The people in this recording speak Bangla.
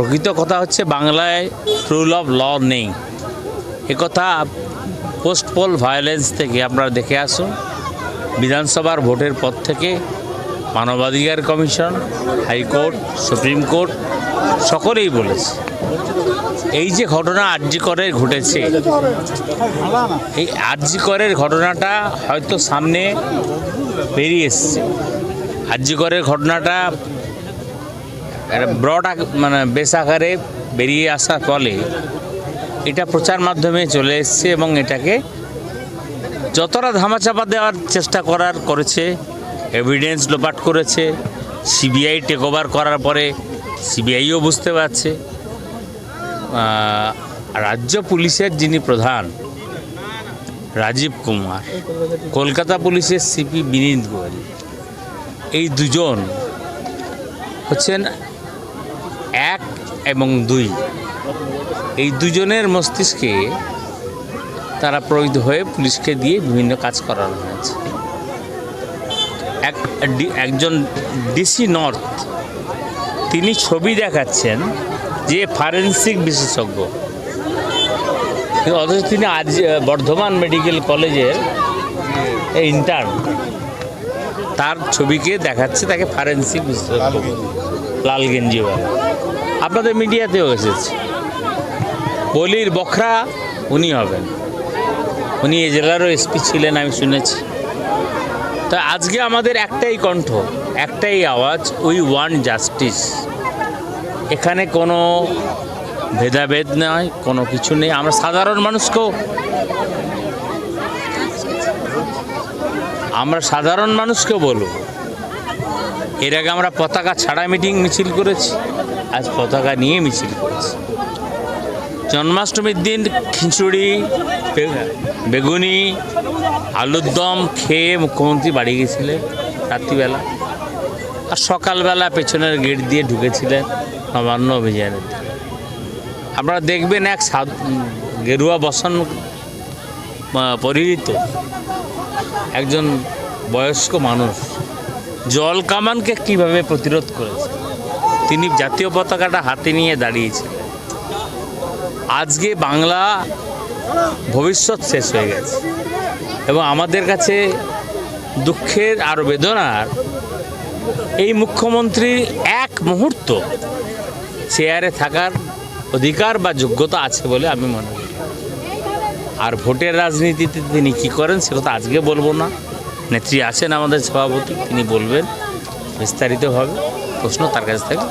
প্রকৃত কথা হচ্ছে বাংলায় রুল অফ ল নেই। একথা পোস্ট পোল ভায়োলেন্স থেকে আপনারা দেখে আসুন। বিধানসভার ভোটের পর থেকে মানবাধিকার কমিশন, হাইকোর্ট, সুপ্রিম কোর্ট, সকলেই বলেছে। এই যে ঘটনা আর্যিকরের ঘটেছে, এই আর্যিকরের ঘটনাটা হয়তো সামনে বেরিয়ে এসছে। আর্যিকরের ঘটনাটা ব্রড মানে বেশ আকারে বেরিয়ে আসার ফলে এটা প্রচার মাধ্যমে চলে এসছে এবং এটাকে যতটা ধামাচাপা দেওয়ার চেষ্টা করার করেছে এভিডেন্স লোপাট করেছে সিবিআই টেক ওভার করার পরে সিবিআইও বুঝতে পারছে। রাজ্য পুলিশের যিনি প্রধান, রাজীব কুমার, কলকাতা পুলিশের সিপি বিনীত গোয়েল, এই দুজন হচ্ছেন এক এবং দুই। এই দুজনের মস্তিষ্কে তারা প্রয়োগ হয়ে পুলিশকে দিয়ে বিভিন্ন কাজ করানো হয়েছে। এক একজন ডিসি নর্থ, তিনি ছবি দেখাচ্ছেন যে ফরেন্সিক বিশেষজ্ঞ। অথচ তিনি আজ বর্ধমান মেডিকেল কলেজের ইন্টার্ন তার ছবিকে দেখাচ্ছে তাকে ফরেন্সিক বিশেষজ্ঞ লাল গেঞ্জিওয়ালা আপনাদের মিডিয়াতেও এসেছে। বলির বখরা, উনি হবেন। উনি এ জেলারও এসপি ছিলেন, আমি শুনেছি। তা আজকে আমাদের একটাই কণ্ঠ, একটাই আওয়াজ, উই ওয়ান জাস্টিস। এখানে কোনো ভেদাভেদ নয় কোনো কিছু নেই। আমরা সাধারণ মানুষকেও আমরা সাধারণ মানুষকে বলব। এর আগে আমরা পতাকা ছাড়া মিটিং মিছিল করেছি, আজ পতাকা নিয়ে মিছিল করেছি। জন্মাষ্টমীর দিন খিচুড়ি বেগুনি, আলুর দম খেয়ে মুখ্যমন্ত্রী বাড়ি গেছিলেন রাত্রিবেলা। আর সকালবেলা পেছনের গেট দিয়ে ঢুকেছিলেন নবান্ন অভিযানের। আপনারা দেখবেন এক গেরুয়া বসন পরিহিত। একজন বয়স্ক মানুষ জল কামানকে কীভাবে প্রতিরোধ করেছে? তিনি জাতীয় পতাকাটা হাতে নিয়ে দাঁড়িয়েছিলেন আজকে বাংলা ভবিষ্যৎ শেষ হয়ে গেছে। এবং আমাদের কাছে দুঃখের আর বেদনার এই মুখ্যমন্ত্রীর এক মুহূর্ত চেয়ারে থাকার অধিকার বা যোগ্যতা আছে বলে আমি মনে করি। আর ভোটের রাজনীতিতে তিনি কী করেন, সে কথা আজকে বলব না। নেত্রী আছেন আমাদের সভাপতি তিনি বলবেন বিস্তারিতভাবে প্রশ্ন তার কাছ থেকে।